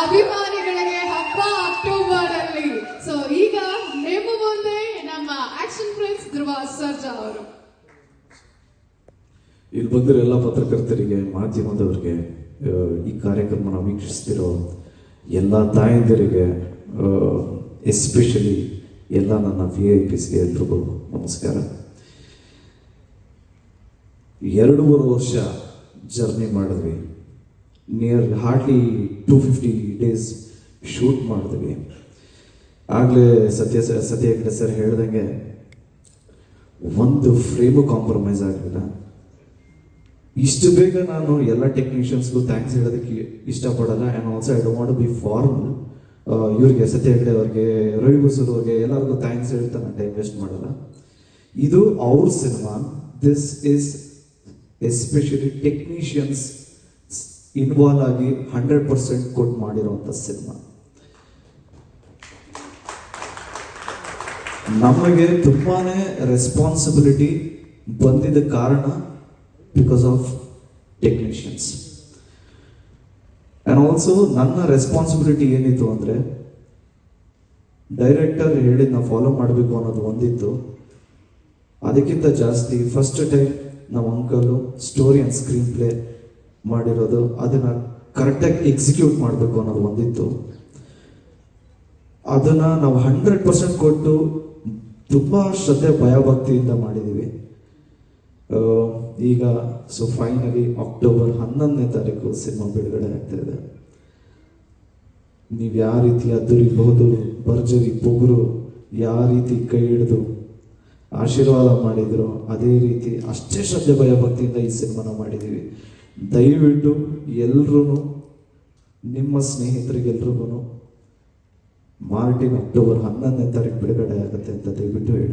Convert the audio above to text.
ಅಭಿಮಾನಿಗಳಿಗೆ ಹಬ್ಬ ಅಕ್ಟೋಬರ್ ಅಲ್ಲಿ ಸೊ ಈಗ ನಿಮ್ಮ ಮುಂದೆ ನಮ್ಮ ಆಕ್ಷನ್ ಪ್ರಿನ್ಸ್ ಧ್ರುವ ಸರ್ಜಾ ಅವರು. ಇಲ್ಲಿ ಬಂದಿರೋ ಎಲ್ಲ ಪತ್ರಕರ್ತರಿಗೆ, ಮಾಧ್ಯಮದವರಿಗೆ ಈ ಕಾರ್ಯಕ್ರಮನ ವೀಕ್ಷಿಸ್ತಿರೋ ಎಲ್ಲ ತಾಯಂದಿರಿಗೆ ಎಸ್ಪೆಷಲಿ ಎಲ್ಲ ನನ್ನ ವಿ ಐ ಪಿಸ್ಗೆ ಎಲ್ರಿಗೂ ನಮಸ್ಕಾರ. ಎರಡು ಮೂರು ವರ್ಷ ಜರ್ನಿ ಮಾಡಿದ್ವಿ. Near hardly two fifty days shoot ಮಾಡಿದ್ವಿ. ಆಗಲೇ ಸತ್ಯ ಸತ್ಯ ಹೆಗ್ಡೆ ಸರ್ ಹೇಳ್ದಂಗೆ ಒಂದು ಫ್ರೇಮು ಕಾಂಪ್ರಮೈಸ್ ಆಗಲಿಲ್ಲ. ಇಷ್ಟು ಬೇಗ ನಾನು ಎಲ್ಲ ಟೆಕ್ನಿಷಿಯನ್ಸ್ಗೂ ಥ್ಯಾಂಕ್ಸ್ ಹೇಳೋದಕ್ಕೆ ಇಷ್ಟಪಡಲ್ಲ. And also I don't want be formal ಇವ್ರಿಗೆ, ಸತ್ಯ ಹೆಗ್ಡೆ ಅವ್ರಿಗೆ, ರವಿ ಬಸೂರ್ ಅವ್ರಿಗೆ ಎಲ್ಲರಿಗೂ ಥ್ಯಾಂಕ್ಸ್ ಹೇಳ್ತಾ ನಾನು ಟೈಮ್ ವೇಸ್ಟ್ ಮಾಡಲ್ಲ. ಇದು ಅವ್ರ cinema this is especially technicians involve ಆಗಿ ಹಂಡ್ರೆಡ್ ಪರ್ಸೆಂಟ್ ಕೊಟ್ಟು ಮಾಡಿರುವಂತ ಸಿನಿಮಾ ನಮಗೆ ತುಂಬಾನೇ ರೆಸ್ಪಾನ್ಸಿಬಿಲಿಟಿ ಬಂದಿದ್ದ ಕಾರಣ because of technicians and also ನನ್ನ ರೆಸ್ಪಾನ್ಸಿಬಿಲಿಟಿ ಏನಿತ್ತು ಅಂದರೆ ಡೈರೆಕ್ಟರ್ ಹೇಳಿದ ನಾವು ಫಾಲೋ ಮಾಡಬೇಕು ಅನ್ನೋದು ಒಂದಿತ್ತು. ಅದಕ್ಕಿಂತ ಜಾಸ್ತಿ ಫಸ್ಟ್ ಟೈಮ್ ನಮ್ಮ uncle story and screenplay ಮಾಡಿರೋದು, ಅದನ್ನ ಕರೆಕ್ಟಾಗಿ ಎಕ್ಸಿಕ್ಯೂಟ್ ಮಾಡಬೇಕು ಅನ್ನೋದು ಒಂದಿತ್ತು. ಅದನ್ನ ನಾವು ಹಂಡ್ರೆಡ್ ಪರ್ಸೆಂಟ್ ಕೊಟ್ಟು ತುಂಬಾ ಶ್ರದ್ಧೆ, ಭಯಭಕ್ತಿಯಿಂದ ಮಾಡಿದ್ದೀವಿ ಈಗ ಸೊ ಫೈನಲಿ ಅಕ್ಟೋಬರ್ ಹನ್ನೊಂದನೇ ತಾರೀಕು ಸಿನಿಮಾ ಬಿಡುಗಡೆ ಆಗ್ತಾ ಇದೆ. ನೀವು ಯಾವ ರೀತಿ ಅದ್ದೂರಿ, ಬಹುದೂರು, ಭರ್ಜರಿ, ಪೊಗರು, ಯಾವ ರೀತಿ ಕೈ ಹಿಡಿದು ಆಶೀರ್ವಾದ ಮಾಡಿದ್ರು, ಅದೇ ರೀತಿ ಅಷ್ಟೇ ಶ್ರದ್ಧೆ, ಭಯಭಕ್ತಿಯಿಂದ ಈ ಸಿನಿಮಾನ ಮಾಡಿದ್ದೀವಿ ದಯವಿಟ್ಟು ಎಲ್ರೂ ನಿಮ್ಮ ಸ್ನೇಹಿತರಿಗೆಲ್ರಿಗೂ ಮಾರ್ಟಿನ್ ಅಕ್ಟೋಬರ್ ಹನ್ನೊಂದನೇ ತಾರೀಕು ಬಿಡುಗಡೆ ಆಗುತ್ತೆ ಅಂತ ದಯವಿಟ್ಟು ಹೇಳಿ.